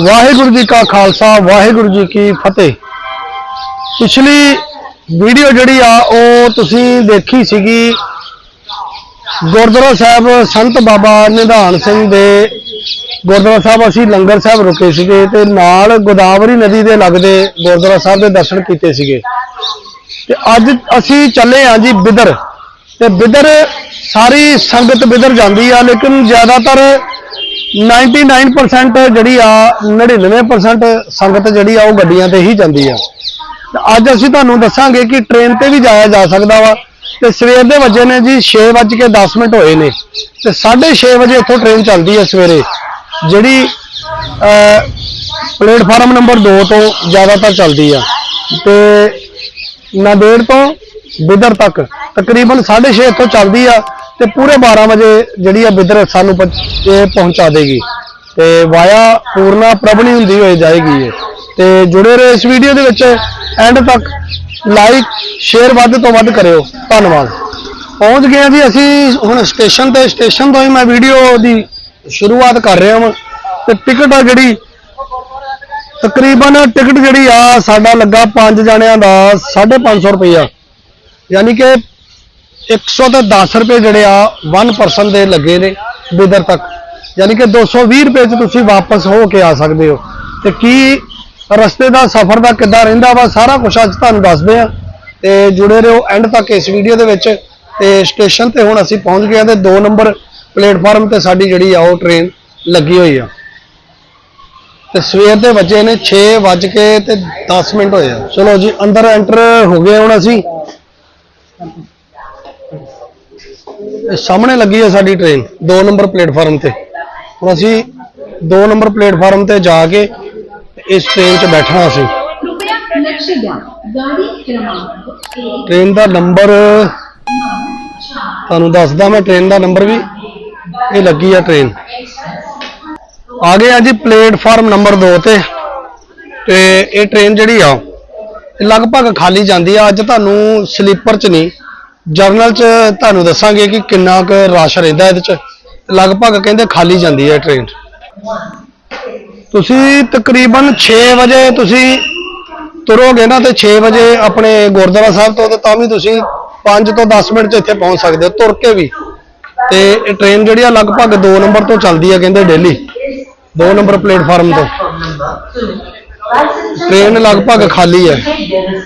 ਵਾਹਿਗੁਰੂ ਜੀ ਕਾ ਖਾਲਸਾ, ਵਾਹਿਗੁਰੂ ਜੀ ਕੀ ਫਤਿਹ। ਪਿਛਲੀ ਵੀਡੀਓ ਜਿਹੜੀ ਆ, ਉਹ ਤੁਸੀਂ ਦੇਖੀ ਸੀਗੀ। ਗੁਰਦੁਆਰਾ ਸਾਹਿਬ ਸੰਤ ਬਾਬਾ ਨਿਧਾਨ ਸਿੰਘ ਦੇ ਗੁਰਦੁਆਰਾ ਸਾਹਿਬ, ਅਸੀਂ ਲੰਗਰ ਸਾਹਿਬ ਰੁਕੇ ਸੀਗੇ ਤੇ ਨਾਲ ਗੋਦਾਵਰੀ ਨਦੀ ਦੇ ਲੱਗਦੇ ਗੁਰਦੁਆਰਾ ਸਾਹਿਬ ਦੇ ਦਰਸ਼ਨ ਕੀਤੇ ਸੀਗੇ। ਤੇ ਅੱਜ ਅਸੀਂ ਚੱਲੇ ਹਾਂ ਜੀ ਬਿਦਰ। ਤੇ ਬਿਦਰ, ਸਾਰੀ ਸੰਗਤ ਬਿਦਰ ਜਾਂਦੀ ਆ, ਲੇਕਿਨ ਜ਼ਿਆਦਾਤਰ 99% ਜਿਹੜੀ ਆ 99% ਸੰਗਤ ਜਿਹੜੀ ਆ, ਉਹ ਗੱਡੀਆਂ ਤੇ ਹੀ ਜਾਂਦੀ ਆ। ਅੱਜ ਅਸੀਂ ਤੁਹਾਨੂੰ ਦੱਸਾਂਗੇ ਕਿ ਟ੍ਰੇਨ ਤੇ ਵੀ ਜਾਇਆ ਜਾ ਸਕਦਾ ਵਾ। ਤੇ ਸਵੇਰ ਦੇ ਵਜੇ ਨੇ ਜੀ 6:10 ਮਿੰਟ ਹੋਏ ਨੇ। ਤੇ 6:30 ਵਜੇ ਇੱਥੋਂ ਟ੍ਰੇਨ ਚੱਲਦੀ ਹੈ ਸਵੇਰੇ। ਜਿਹੜੀ ਪਲੇਟਫਾਰਮ ਨੰਬਰ 2 ਤੋਂ ਜ਼ਿਆਦਾਤਰ ਚੱਲਦੀ ਆ। ਤੇ ਨਾਦੇੜ ਤੋਂ ਬਿਦਰ ਤੱਕ ਤਕਰੀਬਨ 6:30 ਇੱਥੋਂ ਚੱਲਦੀ ਆ। ਤੇ ਪੂਰੇ 12 ਵਜੇ ਜਿਹੜੀ ਆ ਬਿਦਰ ਸਾਨੂੰ ਪਹੁੰਚ- ਇਹ ਪਹੁੰਚਾ ਦੇਗੀ। ਤੇ ਵਾਇਆ ਪੂਰਨਾ ਪ੍ਰਭਣੀ ਹੁੰਦੀ ਹੋਈ ਜਾਏਗੀ ਇਹ। ਤੇ ਜੁੜੇ ਰਹੋ ਇਸ ਵੀਡੀਓ ਦੇ ਵਿੱਚ। ਐਂਡ ਤੱਕ ਲਾਈਕ, ਸ਼ੇਅਰ ਵੱਧ ਤੋਂ ਵੱਧ ਕਰਿਓ। ਧੰਨਵਾਦ। ਪਹੁੰਚ ਗਏ ਹਾਂ ਜੀ ਅਸੀਂ। ਹੁਣ ਸਟੇਸ਼ਨ ਤੇ, ਸਟੇਸ਼ਨ ਤੋਂ ਹੀ ਮੈਂ ਵੀਡੀਓ ਦੀ ਸ਼ੁਰੂਆਤ ਕਰ ਰਿਹਾ ਹਾਂ ਤੇ ਟਿਕਟ ਆ ਜਿਹੜੀ, ਤਕਰੀਬਨ ਟਿਕਟ ਜਿਹੜੀ ਆ, ਸਾਡਾ ਲੱਗਾ ਪੰਜ ਜਣਿਆਂ ਦਾ 550 ਰੁਪਈਆ। ਯਾਨੀ ਕਿ 110 ਰੁਪਏ ਜਿਹੜੇ ਆ 1 ਪਰਸਨ ਦੇ ਲੱਗੇ ਨੇ ਬਿਦਰ ਤੱਕ। ਯਾਨੀ ਕਿ 220 ਰੁਪਏ ਚ ਤੁਸੀਂ ਵਾਪਸ ਹੋ ਕੇ ਆ ਸਕਦੇ ਹੋ। ਤੇ ਕੀ ਰਸਤੇ ਦਾ, ਸਫ਼ਰ ਦਾ ਕਿੱਦਾਂ ਰਹਿੰਦਾ ਵਾ, ਸਾਰਾ ਕੁਝ ਅੱਜ ਤੁਹਾਨੂੰ ਦੱਸਦੇ ਆ। ਤੇ ਜੁੜੇ ਰਹੋ ਐਂਡ ਤੱਕ ਇਸ ਵੀਡੀਓ ਦੇ ਵਿੱਚ। ਤੇ ਸਟੇਸ਼ਨ ਤੇ ਹੁਣ ਅਸੀਂ ਪਹੁੰਚ ਗਏ ਆ ਤੇ 2 ਨੰਬਰ ਪਲੇਟਫਾਰਮ ਤੇ ਸਾਡੀ ਜਿਹੜੀ ਆ, ਉਹ ਟ੍ਰੇਨ ਲੱਗੀ ਹੋਈ ਆ। ਤੇ ਸਵੇਰ ਦੇ ਵਜੇ ਨੇ 6 ਵੱਜ ਕੇ ਤੇ 10 ਮਿੰਟ ਹੋਏ ਆ। ਚਲੋ ਜੀ, ਅੰਦਰ ਐਂਟਰ ਹੋ ਗਏ ਹੁਣ ਅਸੀਂ। ਸਾਹਮਣੇ ਲੱਗੀ ਹੈ ਸਾਡੀ ਟ੍ਰੇਨ 2 ਨੰਬਰ ਪਲੇਟਫਾਰਮ ਤੇ। ਹੁਣ ਅਸੀਂ 2 ਨੰਬਰ ਪਲੇਟਫਾਰਮ ਤੇ ਜਾ ਕੇ ਇਸ ਟ੍ਰੇਨ 'ਚ ਬੈਠਣਾ ਅਸੀਂ ਟ੍ਰੇਨ ਦਾ ਨੰਬਰ ਤੁਹਾਨੂੰ ਦੱਸਦਾ ਮੈਂ ਟ੍ਰੇਨ ਦਾ ਨੰਬਰ ਵੀ। ਇਹ ਲੱਗੀ ਆ ਟ੍ਰੇਨ ਆ ਗਏ ਆ ਜੀ ਪਲੇਟਫਾਰਮ ਨੰਬਰ 2 ਤੇ। ਤੇ ਇਹ ਟ੍ਰੇਨ ਜਿਹੜੀ ਆ ਲਗਭਗ ਖਾਲੀ ਜਾਂਦੀ ਆ। ਅੱਜ ਤੁਹਾਨੂੰ ਸਲੀਪਰ 'ਚ ਨਹੀਂ ਜਰਨਲ ਚ ਤੁਹਾਨੂੰ ਦੱਸਾਂਗੇ ਕਿ ਕਿੰਨਾ ਕੁ ਰਸ਼ ਰਹਿੰਦਾ ਇਹਦੇ ਚ। ਲਗਭਗ ਕਹਿੰਦੇ ਖਾਲੀ ਜਾਂਦੀ ਹੈ ਟ੍ਰੇਨ ਤੁਸੀਂ ਤਕਰੀਬਨ 6 ਵਜੇ ਤੁਸੀਂ ਤੁਰੋਗੇ ਨਾ ਤੇ 6 ਵਜੇ ਆਪਣੇ ਗੁਰਦੁਆਰਾ ਸਾਹਿਬ ਤੋਂ ਤੇ ਤਾਂ ਵੀ ਤੁਸੀਂ 5 ਤੋਂ 10 ਮਿੰਟ ਚ ਇੱਥੇ ਪਹੁੰਚ ਸਕਦੇ ਹੋ, ਤੁਰ ਕੇ ਵੀ। ਤੇ ਇਹ ਟ੍ਰੇਨ ਜਿਹੜੀ ਆ ਲਗਭਗ 2 ਨੰਬਰ ਤੋਂ ਚੱਲਦੀ ਆ ਕਹਿੰਦੇ ਡੇਲੀ 2 ਨੰਬਰ ਪਲੇਟਫਾਰਮ ਤੋਂ। ਟ੍ਰੇਨ ਲਗਭਗ ਖਾਲੀ ਹੈ। Take their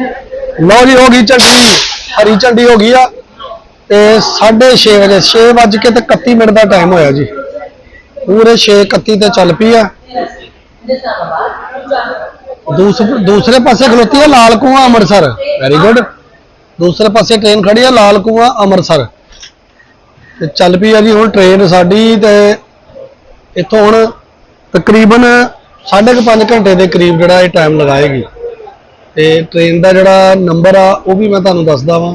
ਲਓ ਜੀ, ਹੋ ਗਈ ਝੰਡੀ, ਹਰੀ ਝੰਡੀ ਹੋ ਗਈ ਆ। ਤੇ 6:30 ਵਜੇ 6 ਵੱਜ ਕੇ ਤੇ 31 ਮਿੰਟ ਦਾ ਟਾਈਮ ਹੋਇਆ ਜੀ। ਪੂਰੇ 6:31 ਤੇ ਚੱਲ ਪਈ ਆ। ਦੂਸਰੇ ਦੂਸਰੇ ਪਾਸੇ ਖਲੋਤੀ ਆ ਲਾਲ ਕੂਆ ਅੰਮ੍ਰਿਤਸਰ। ਵੈਰੀ ਗੁੱਡ ਦੂਸਰੇ ਪਾਸੇ ਟ੍ਰੇਨ ਖੜੀ ਆ ਲਾਲ ਕੂਆ ਅੰਮ੍ਰਿਤਸਰ। ਤੇ ਚੱਲ ਪਈ ਆ ਜੀ ਹੁਣ ਟ੍ਰੇਨ ਸਾਡੀ ਤੇ ਇੱਥੋਂ ਹੁਣ ਤਕਰੀਬਨ 5.5 ਘੰਟੇ ਦੇ ਕਰੀਬ ਜਿਹੜਾ ਇਹ ਟਾਈਮ ਲਗਾਏਗੀ। ਤੇ ਟ੍ਰੇਨ ਦਾ ਜਿਹੜਾ ਨੰਬਰ ਆ, ਉਹ ਵੀ ਮੈਂ ਤੁਹਾਨੂੰ ਦੱਸਦਾ ਵਾਂ।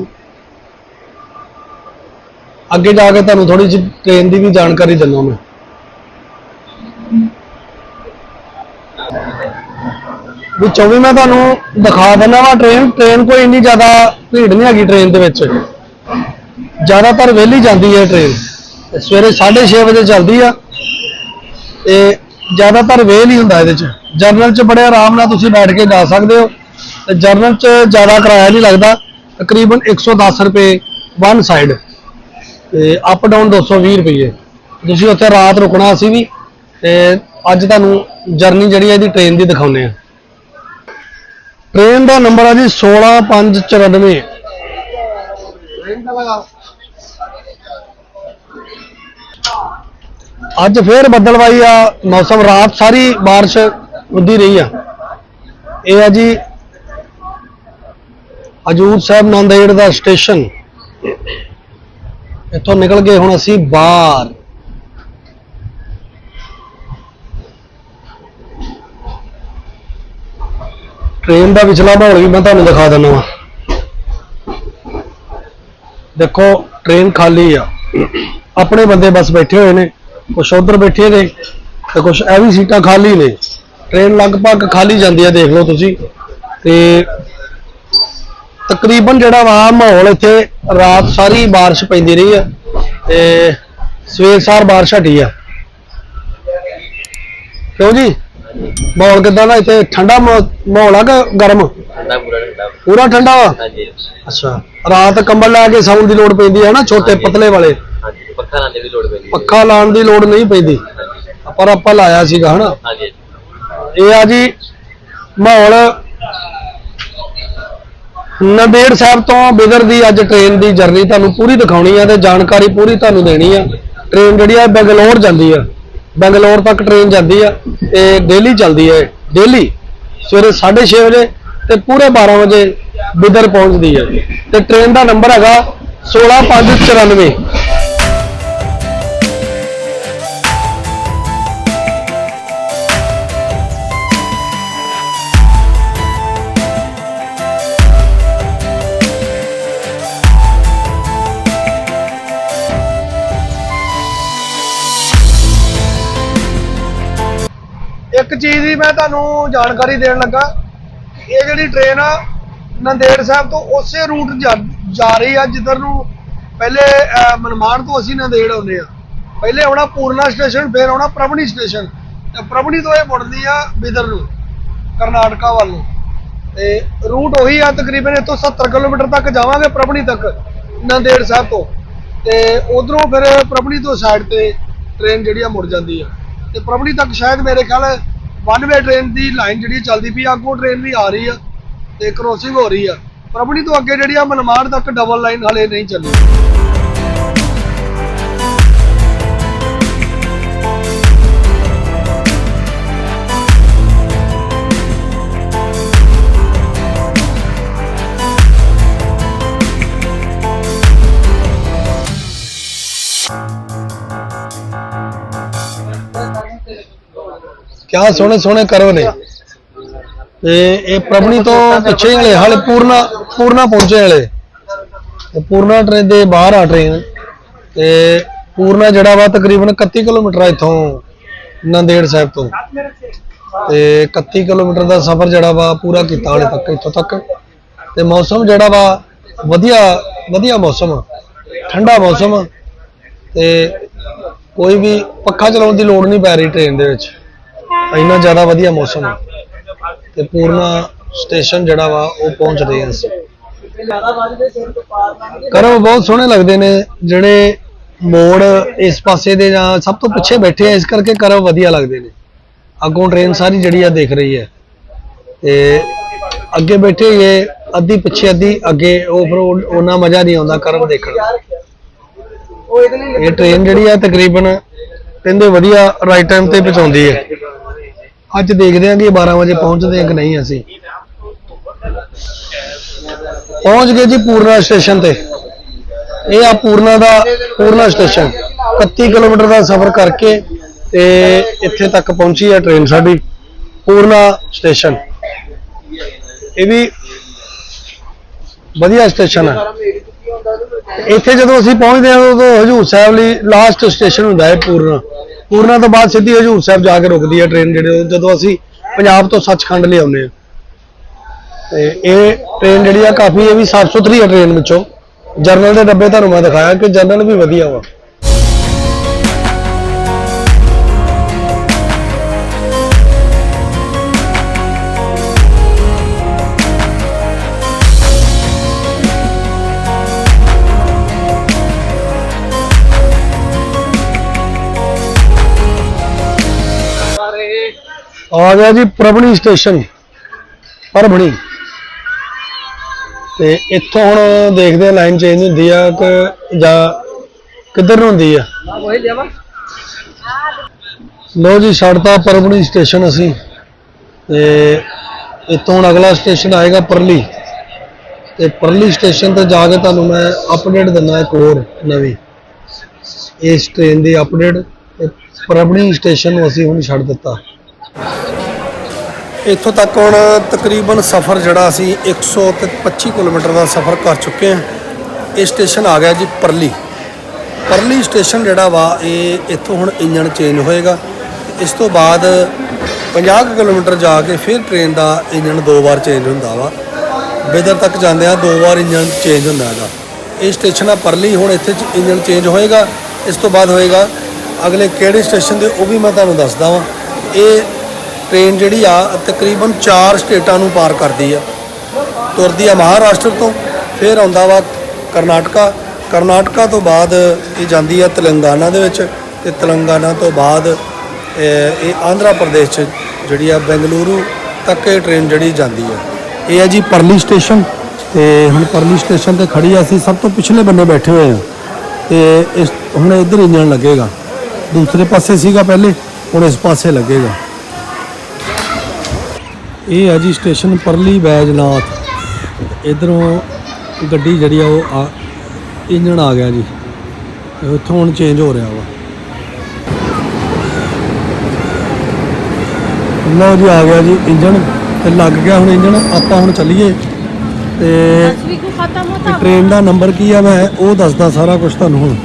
ਅੱਗੇ ਜਾ ਕੇ ਤੁਹਾਨੂੰ ਥੋੜੀ ਜਿਹੀ ਟ੍ਰੇਨ ਦੀ ਵੀ ਜਾਣਕਾਰੀ ਦਿੰਦਾ ਮੈਂ। ਵੀ ਚੌਵੀ ਮੈਂ ਤੁਹਾਨੂੰ ਦਿਖਾ ਦਿੰਦਾ ਵਾਂ ਟ੍ਰੇਨ ਟ੍ਰੇਨ ਕੋਈ ਇੰਨੀ ਜ਼ਿਆਦਾ ਭੀੜ ਨਹੀਂ ਹੈਗੀ ਟ੍ਰੇਨ ਦੇ ਵਿੱਚ। ਜ਼ਿਆਦਾਤਰ ਵਿਹਲੀ ਜਾਂਦੀ ਹੈ ਟ੍ਰੇਨ ਤੇ ਸਵੇਰੇ 6:30 ਵਜੇ ਚੱਲਦੀ ਆ। ਤੇ ਜ਼ਿਆਦਾਤਰ ਵੇਲ ਹੀ ਹੁੰਦਾ ਇਹਦੇ ਚ। ਜਰਨਲ ਚ ਬੜੇ ਆਰਾਮ ਨਾਲ ਤੁਸੀਂ ਬੈਠ ਕੇ ਜਾ ਸਕਦੇ ਹੋ। ਤੇ ਜਰਨਲ ਚ ਜ਼ਿਆਦਾ ਕਿਰਾਇਆ ਨਹੀਂ ਲੱਗਦਾ, ਤਕਰੀਬਨ 110 ਰੁਪਏ ਵਨ ਸਾਈਡ ਤੇ ਅਪ ਡਾਊਨ 220 ਰੁਪਏ ਤੁਸੀਂ ਉੱਥੇ ਰਾਤ ਰੁਕਣਾ ਅਸੀਂ ਵੀ, ਤੇ ਅੱਜ ਤੁਹਾਨੂੰ ਜਰਨੀ ਜਿਹੜੀ ਹੈ ਇਹਦੀ ਟ੍ਰੇਨ ਦੀ ਦਿਖਾਉਂਦੇ ਆ ਟ੍ਰੇਨ ਦਾ ਨੰਬਰ ਆ ਜੀ 16594 ਅੱਜ ਫੇਰ ਬੱਦਲਵਾਈ ਆ, ਮੌਸਮ ਰਾਤ ਸਾਰੀ ਬਾਰਿਸ਼ ਉੱਦੀ ਰਹੀ ਆ। ਇਹ ਆ ਜੀ ਹਜੂਰ ਸਾਹਿਬ ਨੰਦੇੜ ਦਾ ਸਟੇਸ਼ਨ। ਇੱਥੋਂ ਨਿਕਲ ਗਏ ਹੁਣ ਅਸੀਂ ਬਾਹਰ। ਟ੍ਰੇਨ ਦਾ ਵਿਚਲਾ ਮਾਹੌਲ ਵੀ ਮੈਂ ਤੁਹਾਨੂੰ ਦਿਖਾ ਦਿੰਦਾ ਵਾਂ। ਦੇਖੋ, ਟ੍ਰੇਨ ਖਾਲੀ ਆ। ਆਪਣੇ ਬੰਦੇ ਬਸ ਬੈਠੇ ਹੋਏ ਨੇ, ਕੁਛ ਉਧਰ ਬੈਠੇ ਨੇ ਤੇ ਕੁਛ ਇਹ ਵੀ ਸੀਟਾਂ ਖਾਲੀ ਨੇ। ਟ੍ਰੇਨ ਲਗਭਗ ਖਾਲੀ ਜਾਂਦੀ ਆ, ਦੇਖ ਲਓ ਤੁਸੀਂ। ਤੇ ਤਕਰੀਬਨ ਜਿਹੜਾ ਵਾ ਮਾਹੌਲ ਇੱਥੇ ਰਾਤ ਸਾਰੀ ਬਾਰਿਸ਼ ਪੈਂਦੀ ਰਹੀ ਆ ਤੇ ਸਵੇਰ ਸਾਰ ਬਾਰਿਸ਼ ਹਟੀ ਆ। ਕਿਉਂ ਜੀ? ਮਾਹੌਲ ਕਿਦਾਂ ਦਾ ਇੱਥੇ? ਠੰਡਾ ਮਾਹੌਲ ਆ ਕਿ ਗਰਮ? ਠੰਡਾ ਪੂਰਾ ਠੰਡਾ। ਪੂਰਾ ਠੰਡਾ ਹਾਂਜੀ। ਅੱਛਾ। ਰਾਤ ਕੰਬਲ ਲੈ ਕੇ ਸੌਣ ਦੀ ਲੋੜ ਪੈਂਦੀ ਹੈ ਨਾ ਛੋਟੇ। ਪਤਲੇ ਵਾਲੇ। ਹਾਂਜੀ ਪੱਖਾ ਲਾਉਣ ਦੀ ਵੀ ਲੋੜ ਪੈਂਦੀ ਹੈ ਪੱਖਾ ਲਾਉਣ ਦੀ ਲੋੜ ਨਹੀਂ ਪੈਂਦੀ। ਪਰ ਆਪਾਂ ਲਾਇਆ ਸੀਗਾ ਹਨਾ। ਹਾਂਜੀ। ਇਹ ਆ ਜੀ ਮਾਹੌਲ ਨੰਦੇੜ ਸਾਹਿਬ ਤੋਂ ਬਿਦਰ ਦੀ ਅੱਜ ਟ੍ਰੇਨ ਦੀ ਜਰਨੀ ਤੁਹਾਨੂੰ ਪੂਰੀ ਦਿਖਾਉਣੀ ਆ ਤੇ ਜਾਣਕਾਰੀ ਪੂਰੀ ਤੁਹਾਨੂੰ ਦੇਣੀ ਆ। ਟ੍ਰੇਨ ਜਿਹੜੀ ਆ ਬੰਗਲੌਰ ਜਾਂਦੀ ਆ। ਬੰਗਲੌਰ ਤੱਕ ਟ੍ਰੇਨ ਜਾਂਦੀ ਆ ਤੇ ਡੇਲੀ ਚੱਲਦੀ ਹੈ ਡੇਲੀ ਸਵੇਰੇ 6:30 ਵਜੇ ਤੇ ਪੂਰੇ 12 ਵਜੇ ਬਿਦਰ ਪਹੁੰਚਦੀ ਹੈ ਤੇ ਟ੍ਰੇਨ ਦਾ ਨੰਬਰ ਹੈਗਾ 16594 ਇੱਕ ਚੀਜ਼ ਦੀ ਮੈਂ ਤੁਹਾਨੂੰ ਜਾਣਕਾਰੀ ਦੇਣ ਲੱਗਾ ਇਹ ਜਿਹੜੀ ਟ੍ਰੇਨ ਆ ਨੰਦੇੜ ਸਾਹਿਬ ਤੋਂ ਉਸੇ ਰੂਟ ਜਾ ਜਾ ਰਹੀ ਆ ਜਿੱਧਰ ਨੂੰ ਪਹਿਲੇ ਅਹ, ਤੋਂ ਅਸੀਂ ਨੰਦੇੜ ਆਉਂਦੇ ਆ। ਪਹਿਲੇ ਆਉਣਾ ਪੂਰਨਾ ਸਟੇਸ਼ਨ ਫਿਰ ਆਉਣਾ ਪ੍ਰਭਣੀ ਸਟੇਸ਼ਨ ਤੇ ਪ੍ਰਭਣੀ ਤੋਂ ਇਹ ਮੁੜਦੀ ਆ ਬਿਦਰ ਨੂੰ ਕਰਨਾਟਕਾ ਵੱਲ ਨੂੰ। ਤੇ ਰੂਟ ਉਹੀ ਆ ਤਕਰੀਬਨ ਇੱਥੋਂ 70 ਕਿਲੋਮੀਟਰ ਤੱਕ ਜਾਵਾਂਗੇ ਪ੍ਰਭਣੀ ਤੱਕ ਨੰਦੇੜ ਸਾਹਿਬ ਤੋਂ। ਤੇ ਉਧਰੋਂ ਫਿਰ ਪ੍ਰਭਣੀ ਤੋਂ ਸਾਈਡ ਤੇ ਟ੍ਰੇਨ ਜਿਹੜੀ ਆ ਮੁੜ ਜਾਂਦੀ ਆ। ਤੇ ਪ੍ਰਭਣੀ ਤੱਕ ਸ਼ਾਇਦ ਮੇਰੇ ਖਿਆਲ ਵਨ ਵੇ ਟ੍ਰੇਨ ਦੀ ਲਾਈਨ ਜਿਹੜੀ ਚੱਲਦੀ ਪਈ ਆ, ਅੱਗੋਂ ਟ੍ਰੇਨ ਵੀ ਆ ਰਹੀ ਆ ਤੇ ਕ੍ਰੋਸਿੰਗ ਹੋ ਰਹੀ ਆ। ਪ੍ਰਭਣੀ ਤੋਂ ਅੱਗੇ ਜਿਹੜੀ ਆ ਮਨਮਾੜ ਤੱਕ ਡਬਲ ਲਾਈਨ ਹਲੇ ਨਹੀਂ ਚੱਲੀ। ਕਿਆ ਸੋਹਣੇ ਸੋਹਣੇ ਕਰਵ ਨੇ। ਤੇ ਇਹ ਪ੍ਰਭਣੀ ਤੋਂ ਪਿੱਛੇ ਵਾਲੇ ਹਾਲੇ ਪੂਰਨਾ ਪੂਰਨਾ ਪਹੁੰਚੇ ਵਾਲੇ ਤੇ ਪੂਰਨਾ ਟ੍ਰੇਨ ਦੇ ਬਾਹਰ ਆ ਟ੍ਰੇਨ ਤੇ ਪੂਰਨਾ ਜਿਹੜਾ ਵਾ ਤਕਰੀਬਨ 31 ਕਿਲੋਮੀਟਰ ਆ ਇੱਥੋਂ, ਨੰਦੇੜ ਸਾਹਿਬ ਤੋਂ। ਤੇ 31 ਕਿਲੋਮੀਟਰ ਦਾ ਸਫ਼ਰ ਜਿਹੜਾ ਵਾ ਪੂਰਾ ਕੀਤਾ ਹਾਲੇ ਤੱਕ, ਇੱਥੋਂ ਤੱਕ। ਤੇ ਮੌਸਮ ਜਿਹੜਾ ਵਾ ਵਧੀਆ ਵਧੀਆ ਮੌਸਮ ਠੰਡਾ ਮੌਸਮ ਤੇ ਕੋਈ ਵੀ ਪੱਖਾ ਚਲਾਉਣ ਦੀ ਲੋੜ ਨਹੀਂ ਪੈ ਰਹੀ ਟ੍ਰੇਨ ਦੇ ਵਿੱਚ। ਇੰਨਾ ਜ਼ਿਆਦਾ ਵਧੀਆ ਮੌਸਮ ਹੈ ਤੇ ਪੂਰਨਾ ਸਟੇਸ਼ਨ ਜਿਹੜਾ ਵਾ ਉਹ ਪਹੁੰਚ ਰਹੇ ਹਾਂ ਅਸੀਂ। ਕਰੋ ਬਹੁਤ ਸੋਹਣੇ ਲੱਗਦੇ ਨੇ, ਜਿਹੜੇ ਮੋੜ ਇਸ ਪਾਸੇ ਦੇ ਜਾਂ ਸਭ ਤੋਂ ਪਿੱਛੇ ਬੈਠੇ ਆ, ਇਸ ਕਰਕੇ ਕਰੋ ਵਧੀਆ ਲੱਗਦੇ ਨੇ। ਅੱਗੋਂ ਟ੍ਰੇਨ ਸਾਰੀ ਜਿਹੜੀ ਆ ਦੇਖ ਰਹੀ ਹੈ। ਤੇ ਅੱਗੇ ਬੈਠੇ ਇਹ ਅੱਧੀ ਪਿੱਛੇ, ਅੱਧੀ ਅੱਗੇ, ਉਹ ਫਿਰ ਉਹ- ਉਹਨਾਂ ਮਜ਼ਾ ਨਹੀਂ ਆਉਂਦਾ ਕਰਵ ਦੇਖਣ ਦਾ। ਇਹ ਟ੍ਰੇਨ ਜਿਹੜੀ ਆ ਤਕਰੀਬਨ ਕਹਿੰਦੇ ਵਧੀਆ ਰਾਈਟ ਟਾਈਮ ਤੇ ਪਹੁੰਚਾਉਂਦੀ ਹੈ। ਅੱਜ ਦੇਖਦੇ ਹਾਂ ਕਿ 12 ਵਜੇ ਪਹੁੰਚਦੇ ਹਾਂ ਕਿ ਨਹੀਂ ਅਸੀਂ। ਪਹੁੰਚ ਗਏ ਜੀ ਪੂਰਨਾ ਸਟੇਸ਼ਨ ਤੇ। ਇਹ ਆ ਪੂਰਨਾ ਦਾ, ਪੂਰਨਾ ਸਟੇਸ਼ਨ 31 ਕਿਲੋਮੀਟਰ ਦਾ ਸਫ਼ਰ ਕਰਕੇ ਤੇ ਇੱਥੇ ਤੱਕ ਪਹੁੰਚੀ ਹੈ ਟ੍ਰੇਨ ਸਾਡੀ, ਪੂਰਨਾ ਸਟੇਸ਼ਨ ਇਹ ਵੀ ਵਧੀਆ ਸਟੇਸ਼ਨ ਹੈ ਇੱਥੇ ਜਦੋਂ ਅਸੀਂ ਪਹੁੰਚਦੇ ਹਾਂ, ਉਦੋਂ ਹਜੂਰ ਸਾਹਿਬ ਲਈ ਲਾਸਟ ਸਟੇਸ਼ਨ ਹੁੰਦਾ ਹੈ ਪੂਰਨਾ। ਪੂਰਨਾ ਤੋਂ ਬਾਅਦ ਸਿੱਧੀ ਹਜੂਰ ਸਾਹਿਬ ਜਾ ਕੇ ਰੁਕਦੀ ਹੈ ਟ੍ਰੇਨ ਜਿਹੜੇ, ਜਦੋਂ ਅਸੀਂ ਪੰਜਾਬ ਤੋਂ ਸੱਚਖੰਡ ਲਈ ਆਉਂਦੇ ਹਾਂ। ਤੇ ਇਹ ਟ੍ਰੇਨ ਜਿਹੜੀ ਆ, ਕਾਫੀ ਇਹ ਵੀ ਸਾਫ਼ ਸੁਥਰੀ ਹੈ ਟ੍ਰੇਨ ਵਿੱਚੋਂ। ਜਰਨਲ ਦੇ ਡੱਬੇ ਤੁਹਾਨੂੰ ਮੈਂ ਦਿਖਾਇਆ ਕਿ ਜਰਨਲ ਵੀ ਵਧੀਆ ਵਾ। ਆ ਗਿਆ ਜੀ ਪ੍ਰਭਣੀ ਸਟੇਸ਼ਨ, ਪਰਭਣੀ। ਤੇ ਇੱਥੋਂ ਹੁਣ ਦੇਖਦੇ ਆ ਲਾਈਨ ਚੇਂਜ ਹੁੰਦੀ ਆ ਕਿ ਜਾਂ ਕਿੱਧਰ ਨੂੰ ਹੁੰਦੀ ਆ? ਲੋ ਜੀ ਛੱਡਤਾ ਪਰਭਣੀ ਸਟੇਸ਼ਨ ਅਸੀਂ। ਤੇ ਇੱਥੋਂ ਹੁਣ ਅਗਲਾ ਸਟੇਸ਼ਨ ਆਏਗਾ ਪਰਲੀ। ਤੇ ਪਰਲੀ ਸਟੇਸ਼ਨ ਤੇ ਜਾ ਕੇ ਤੁਹਾਨੂੰ ਮੈਂ ਅਪਡੇਟ ਦਿੰਦਾ ਇੱਕ ਹੋਰ ਨਵੀਂ। ਇਸ ਟ੍ਰੇਨ ਦੀ ਅਪਡੇਟ ਤੇ ਪਰਭਣੀ ਸਟੇਸ਼ਨ ਨੂੰ ਅਸੀਂ ਹੁਣ ਛੱਡ ਦਿੱਤਾ। ਇੱਥੋਂ ਤੱਕ ਹੁਣ ਤਕਰੀਬਨ ਸਫ਼ਰ ਜਿਹੜਾ ਅਸੀਂ 125 ਕਿਲੋਮੀਟਰ ਦਾ ਸਫ਼ਰ ਕਰ ਚੁੱਕੇ ਹਾਂ। ਇਹ ਸਟੇਸ਼ਨ ਆ ਗਿਆ ਜੀ ਪਰਲੀ। ਪਰਲੀ ਸਟੇਸ਼ਨ ਜਿਹੜਾ ਵਾ, ਇਹ ਇੱਥੋਂ ਹੁਣ ਇੰਜਣ ਚੇਂਜ ਹੋਏਗਾ। ਇਸ ਤੋਂ ਬਾਅਦ 50 ਕੁ ਕਿਲੋਮੀਟਰ ਜਾ ਕੇ ਫਿਰ ਟ੍ਰੇਨ ਦਾ ਇੰਜਣ ਦੋ ਵਾਰ ਚੇਂਜ ਹੁੰਦਾ ਵਾ। ਬਿਦਰ ਤੱਕ ਜਾਂਦੇ ਆ, ਦੋ ਵਾਰ ਇੰਜਣ ਚੇਂਜ ਹੁੰਦਾ ਹੈਗਾ। ਇਹ ਸਟੇਸ਼ਨ ਆ ਪਰਲੀ, ਹੁਣ ਇੱਥੇ ਚ ਇੰਜਣ ਚੇਂਜ ਹੋਏਗਾ। ਇਸ ਤੋਂ ਬਾਅਦ ਹੋਏਗਾ, ਅਗਲੇ ਕਿਹੜੇ ਸਟੇਸ਼ਨ ਦੇ ਉਹ ਵੀ ਮੈਂ ਤੁਹਾਨੂੰ ਦੱਸਦਾ ਵਾਂ। ਇਹ ਟ੍ਰੇਨ ਜਿਹੜੀ ਆ ਤਕਰੀਬਨ 4 ਸਟੇਟਾਂ ਨੂੰ ਪਾਰ ਕਰਦੀ ਆ। ਤੁਰਦੀ ਆ ਮਹਾਰਾਸ਼ਟਰ ਤੋਂ, ਫਿਰ ਆਉਂਦਾ ਵਾ ਕਰਨਾਟਕਾ। ਕਰਨਾਟਕਾ ਤੋਂ ਬਾਅਦ ਇਹ ਜਾਂਦੀ ਆ ਤੇਲੰਗਾਨਾ ਦੇ ਵਿੱਚ ਤੇ ਤੇਲੰਗਾਨਾ ਤੋਂ ਬਾਅਦ, ਇਹ ਆਂਧਰਾ ਪ੍ਰਦੇਸ਼ ਚ ਜਿਹੜੀ ਆ ਬੈਂਗਲੁਰੂ ਤੱਕ ਇਹ ਟ੍ਰੇਨ ਜਿਹੜੀ ਜਾਂਦੀ ਆ। ਇਹ ਹੈ ਜੀ ਪਰਲੀ ਸਟੇਸ਼ਨ ਤੇ ਹੁਣ ਪਰਲੀ ਸਟੇਸ਼ਨ ਤੇ ਖੜੀ ਆ ਅਸੀਂ, ਸਭ ਤੋਂ ਪਿਛਲੇ ਬੰਨੇ ਬੈਠੇ ਹੋਏ ਆ। ਤੇ ਇਸ, ਹੁਣ ਇੱਧਰ ਇੰਜਣ ਲੱਗੇਗਾ। ਦੂਸਰੇ ਪਾਸੇ ਸੀਗਾ ਪਹਿਲੇ, ਹੁਣ ਇਸ ਪਾਸੇ ਲੱਗੇਗਾ। ਇਹ ਹੈ ਜੀ ਸਟੇਸ਼ਨ ਪਰਲੀ ਬੈਜਨਾਥ ਇਧਰੋਂ ਗੱਡੀ ਜਿਹੜੀ ਆ ਉਹ ਇੰਜਣ ਆ ਗਿਆ ਜੀ। ਉੱਥੋਂ ਹੁਣ ਚੇਂਜ ਹੋ ਰਿਹਾ ਵਾ। ਲਓ ਜੀ ਆ ਗਿਆ ਜੀ ਇੰਜਣ। ਤੇ ਲੱਗ ਗਿਆ ਹੁਣ ਇੰਜਣ। ਆਪਾਂ ਹੁਣ ਚੱਲੀਏ। ਤੇ ਟ੍ਰੇਨ ਦਾ ਨੰਬਰ ਕੀ ਆ ਮੈਂ ਉਹ ਦੱਸਦਾ ਸਾਰਾ ਕੁਝ ਤੁਹਾਨੂੰ ਹੁਣ।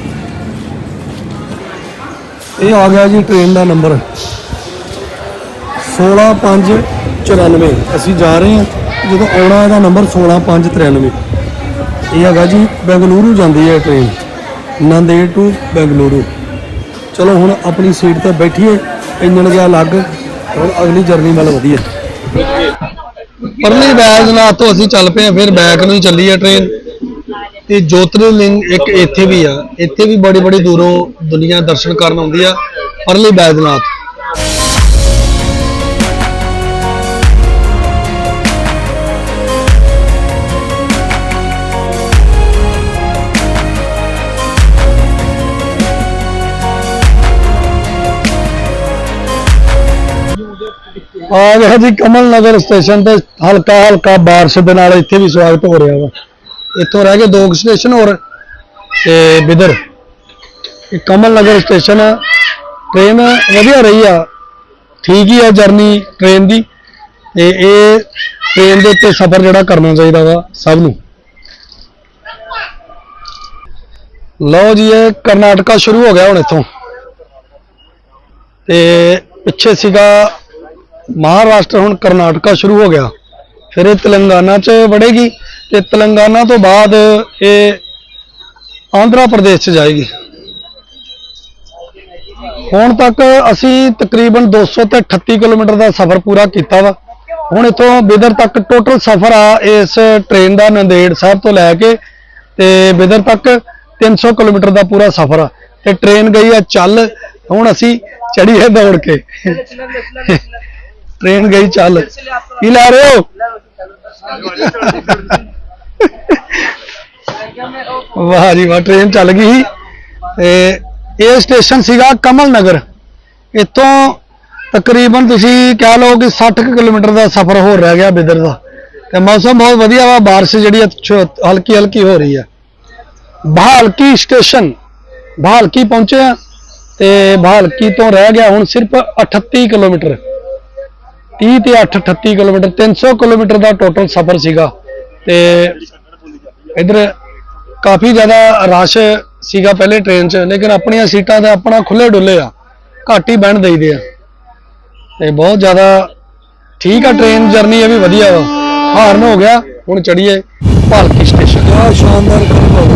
ਇਹ ਆ ਗਿਆ ਜੀ ਟ੍ਰੇਨ ਦਾ ਨੰਬਰ 165 16594 ਅਸੀਂ ਜਾ ਰਹੇ ਹਾਂ ਜਦੋਂ ਆਉਣਾ ਇਹਦਾ ਨੰਬਰ 16593 ਇਹ ਹੈਗਾ ਜੀ ਬੈਂਗਲੁਰੂ ਜਾਂਦੀ ਹੈ ਟ੍ਰੇਨ ਨੰਦੇੜ ਟੂ ਬੈਂਗਲੁਰੂ। ਚਲੋ ਹੁਣ ਆਪਣੀ ਸੀਟ ਤੇ ਬੈਠੀਏ, ਇੰਜਣ ਗਿਆ ਲੱਗ ਹੁਣ ਅਗਲੀ ਜਰਨੀ ਵੱਲ ਵਧੀਏ। ਪਰਲੀ ਬੈਜਨਾਥ ਤੋਂ ਅਸੀਂ ਚੱਲ ਪਏ ਹਾਂ, ਫਿਰ ਬੈਕ ਨੂੰ ਹੀ ਚੱਲੀ ਹੈ ਟ੍ਰੇਨ ਤੇ ਲਿੰਗ ਇੱਕ ਇੱਥੇ ਵੀ ਆ, ਇੱਥੇ ਵੀ ਬੜੀ ਬੜੀ ਦੂਰੋਂ ਦੁਨੀਆ ਦਰਸ਼ਨ ਕਰਨ ਆਉਂਦੀ ਆ, ਪਰਲੀ ਬੈਜਨਾਥ ਆ ਗਿਆ ਜੀ ਕਮਲ ਨਗਰ ਸਟੇਸ਼ਨ ਤੇ ਹਲਕਾ ਹਲਕਾ ਬਾਰਿਸ਼ ਦੇ ਨਾਲ ਇੱਥੇ ਵੀ ਸਵਾਗਤ ਹੋ ਰਿਹਾ ਵਾ। ਇੱਥੋਂ ਰਹਿ ਗਏ ਦੋ ਕੁ ਸਟੇਸ਼ਨ ਹੋਰ, ਤੇ ਬਿਦਰ ਇਹ ਕਮਲ ਨਗਰ ਸਟੇਸ਼ਨ ਆ। ਟ੍ਰੇਨ ਵਧੀਆ ਰਹੀ ਆ। ਠੀਕ ਹੀ ਆ ਜਰਨੀ ਟ੍ਰੇਨ ਦੀ। ਤੇ ਇਹ ਟ੍ਰੇਨ ਦੇ ਉੱਤੇ ਸਫ਼ਰ ਜਿਹੜਾ ਕਰਨਾ ਚਾਹੀਦਾ ਵਾ ਸਭ ਨੂੰ। ਲਓ ਜੀ, ਇਹ ਕਰਨਾਟਕਾ ਸ਼ੁਰੂ ਹੋ ਗਿਆ ਹੁਣ ਇੱਥੋਂ। ਤੇ ਪਿੱਛੇ ਸੀਗਾ ਮਹਾਰਾਸ਼ਟਰ ਹੁਣ ਕਰਨਾਟਕਾ ਸ਼ੁਰੂ ਹੋ ਗਿਆ। ਫਿਰ ਇਹ ਤੇਲੰਗਾਨਾ ਚ ਵੜੇਗੀ ਤੇ ਤੇਲੰਗਾਨਾ ਤੋਂ ਬਾਅਦ ਇਹ ਆਂਧਰਾ ਪ੍ਰਦੇਸ਼ ਚ ਜਾਏਗੀ। ਹੁਣ ਤੱਕ ਅਸੀਂ ਤਕਰੀਬਨ 200 ਤੇ 38 ਕਿਲੋਮੀਟਰ ਦਾ ਸਫ਼ਰ ਪੂਰਾ ਕੀਤਾ ਵਾ। ਹੁਣ ਇਥੋਂ ਬਿਦਰ ਤੱਕ ਟੋਟਲ ਸਫ਼ਰ ਆ ਇਸ ਟ੍ਰੇਨ ਦਾ ਨੰਦੇੜ ਸਾਹਿਬ ਤੋਂ ਲੈ ਕੇ ਤੇ ਬਿਦਰ ਤੱਕ 300 ਕਿਲੋਮੀਟਰ ਦਾ ਪੂਰਾ ਸਫ਼ਰ ਆ। ਤੇ ਟ੍ਰੇਨ ਗਈ ਆ ਚੱਲ। ਹੁਣ ਅਸੀਂ ਚੜੀਏ ਦੌੜ ਕੇ। ਟ੍ਰੇਨ ਗਈ ਚੱਲ ਕੀ ਲੈ ਰਹੇ ਹੋ ਵਾਹ ਜੀ ਵਾਹ ਟ੍ਰੇਨ ਚੱਲ ਗਈ ਸੀ ਤੇ ਇਹ ਸਟੇਸ਼ਨ ਸੀਗਾ ਕਮਲ ਨਗਰ ਇੱਥੋਂ ਤਕਰੀਬਨ ਤੁਸੀਂ ਕਹਿ ਲਓ ਕਿ 60 ਕੁ ਕਿਲੋਮੀਟਰ ਦਾ ਸਫ਼ਰ ਹੋਰ ਰਹਿ ਗਿਆ ਬਿਦਰ ਦਾ ਤੇ ਮੌਸਮ ਬਹੁਤ ਵਧੀਆ ਵਾ ਬਾਰਿਸ਼ ਜਿਹੜੀ ਹਲਕੀ ਹਲਕੀ ਹੋ ਰਹੀ ਹੈ ਬਹਾਲਕੀ ਸਟੇਸ਼ਨ ਬਹਾਲਕੀ ਪਹੁੰਚੇ ਆ ਤੇ ਬਹਾਲਕੀ ਤੋਂ ਰਹਿ ਗਿਆ ਹੁਣ ਸਿਰਫ 38 ਕਿਲੋਮੀਟਰ 30 ਤੇ 8 38 ਕਿਲੋਮੀਟਰ 300 ਕਿਲੋਮੀਟਰ ਦਾ ਟੋਟਲ ਸਫ਼ਰ ਸੀਗਾ। ਤੇ ਇਧਰ ਕਾਫੀ ਜ਼ਿਆਦਾ ਰਸ਼ ਸੀਗਾ ਪਹਿਲੇ ਟ੍ਰੇਨ 'ਚ, ਲੇਕਿਨ ਆਪਣੀਆਂ ਸੀਟਾਂ ਤੇ ਆਪਣਾ ਖੁੱਲੇ ਡੁੱਲੇ ਆ, ਘੱਟ ਹੀ ਬਹਿਣ ਦੇਈਦੇ ਆ। ਤੇ ਬਹੁਤ ਜ਼ਿਆਦਾ ਠੀਕ ਆ ਟ੍ਰੇਨ ਜਰਨੀ ਇਹ ਵੀ ਵਧੀਆ ਵਾ। ਹਾਰਨ ਹੋ ਗਿਆ, ਹੁਣ ਚੜੀਏ ਭਾਲਕੀ ਸਟੇਸ਼ਨ ਆ ਸ਼ਾਨਦਾਰ ਆ।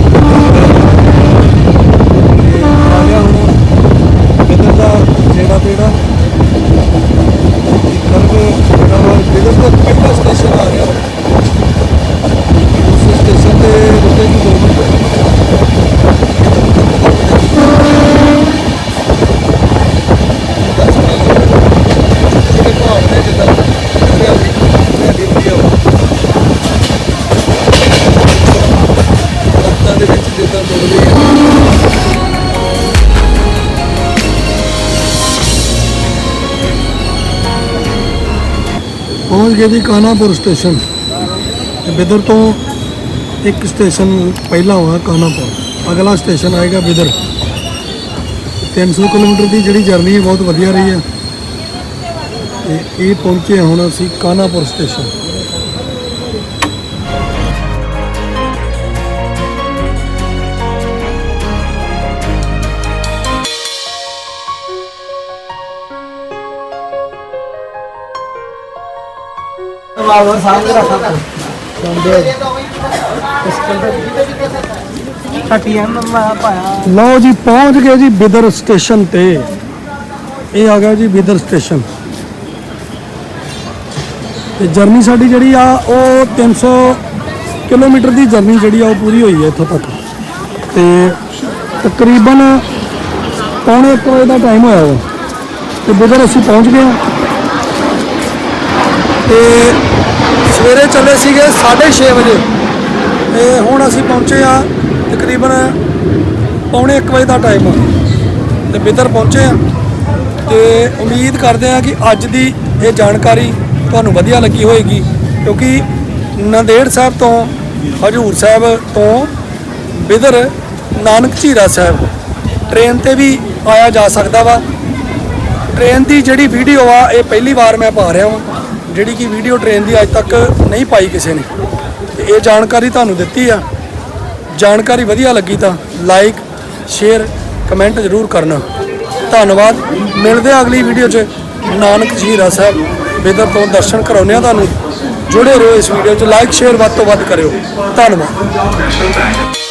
ਪਹੁੰਚ ਗਏ ਜੀ ਕਾਨਾਪੁਰ ਸਟੇਸ਼ਨ। ਤੇ ਬਿਦਰ ਤੋਂ ਇੱਕ ਸਟੇਸ਼ਨ ਪਹਿਲਾਂ ਹੋਇਆ ਕਾਨਾਪੁਰ। ਅਗਲਾ ਸਟੇਸ਼ਨ ਆਏਗਾ ਬਿਦਰ। 300 ਕਿਲੋਮੀਟਰ ਦੀ ਜਿਹੜੀ ਜਰਨੀ ਹੈ ਬਹੁਤ ਵਧੀਆ ਰਹੀ ਹੈ। ਤੇ ਇਹ ਪਹੁੰਚੇ ਹੁਣ ਅਸੀਂ ਕਾਨਾਪੁਰ ਸਟੇਸ਼ਨ। ਲਓ ਜੀ, ਪਹੁੰਚ ਗਏ ਜੀ ਬਿਦਰ ਸਟੇਸ਼ਨ ਤੇ। ਇਹ ਆ ਗਿਆ ਜੀ ਬਿਦਰ ਸਟੇਸ਼ਨ। ਤੇ ਜਰਨੀ ਸਾਡੀ ਜਿਹੜੀ ਆ, ਉਹ 300 ਕਿਲੋਮੀਟਰ ਦੀ ਜਰਨੀ ਜਿਹੜੀ ਆ, ਉਹ ਪੂਰੀ ਹੋਈ ਹੈ ਇੱਥੋਂ ਤੱਕ। ਤੇ ਤਕਰੀਬਨ ਪੌਣੇ 1 ਵਜੇ ਦਾ ਟਾਈਮ ਹੋਇਆ ਵਾ। ਤੇ ਬਿਦਰ, ਅਸੀਂ ਪਹੁੰਚ ਗਏ ਹਾਂ। ਤੇ ਸਵੇਰੇ ਚੱਲੇ ਸੀਗੇ 6:30 ਵਜੇ। ਤੇ ਹੁਣ ਅਸੀਂ ਪਹੁੰਚੇ ਆ ਤਕਰੀਬਨ ਪੌਣੇ 1 ਵਜੇ ਦਾ ਟਾਈਮ ਆ। ਤੇ ਬਿਦਰ ਪਹੁੰਚੇ ਆ ਤੇ ਉਮੀਦ ਕਰਦੇ ਆ ਕਿ ਅੱਜ ਦੀ ਇਹ ਜਾਣਕਾਰੀ ਤੁਹਾਨੂੰ ਵਧੀਆ ਲੱਗੀ ਹੋਏਗੀ। ਕਿਉਂਕਿ ਨੰਦੇੜ ਸਾਹਿਬ ਤੋਂ, ਹਜੂਰ ਸਾਹਿਬ ਤੋਂ ਬਿਦਰ ਨਾਨਕ ਝੀਰਾ ਸਾਹਿਬ ਟ੍ਰੇਨ ਤੇ ਵੀ ਆਇਆ ਜਾ ਸਕਦਾ ਵਾ। ਟ੍ਰੇਨ ਦੀ ਜਿਹੜੀ ਵੀਡੀਓ ਆ, ਇਹ ਪਹਿਲੀ ਵਾਰ ਮੈਂ ਪਾ ਰਿਹਾ ਵਾਂ। ਜਿਹੜੀ ਕਿ ਵੀਡੀਓ ਟ੍ਰੇਨ ਦੀ ਅੱਜ ਤੱਕ ਨਹੀਂ ਪਾਈ ਕਿਸੇ ਨੇ। ਤੇ ਇਹ ਜਾਣਕਾਰੀ ਤੁਹਾਨੂੰ ਦਿੱਤੀ ਆ। ਜਾਣਕਾਰੀ ਵਧੀਆ ਲੱਗੀ ਤਾਂ ਲਾਈਕ ਸ਼ੇਅਰ ਕਮੈਂਟ ਜ਼ਰੂਰ ਕਰਨਾ। ਧੰਨਵਾਦ। ਮਿਲਦੇ ਆ ਅਗਲੀ ਵੀਡੀਓ 'ਚ। ਨਾਨਕ ਝੀਰਾ ਸਾਹਿਬ ਬੇਦਰ ਤੋਂ ਦਰਸ਼ਨ ਕਰਾਉਂਦੇ ਆ ਤੁਹਾਨੂੰ। ਜੁੜੇ ਰਹੋ ਇਸ ਵੀਡੀਓ 'ਚ। ਲਾਈਕ ਸ਼ੇਅਰ ਵੱਧ ਤੋਂ ਵੱਧ ਕਰਿਓ। ਧੰਨਵਾਦ।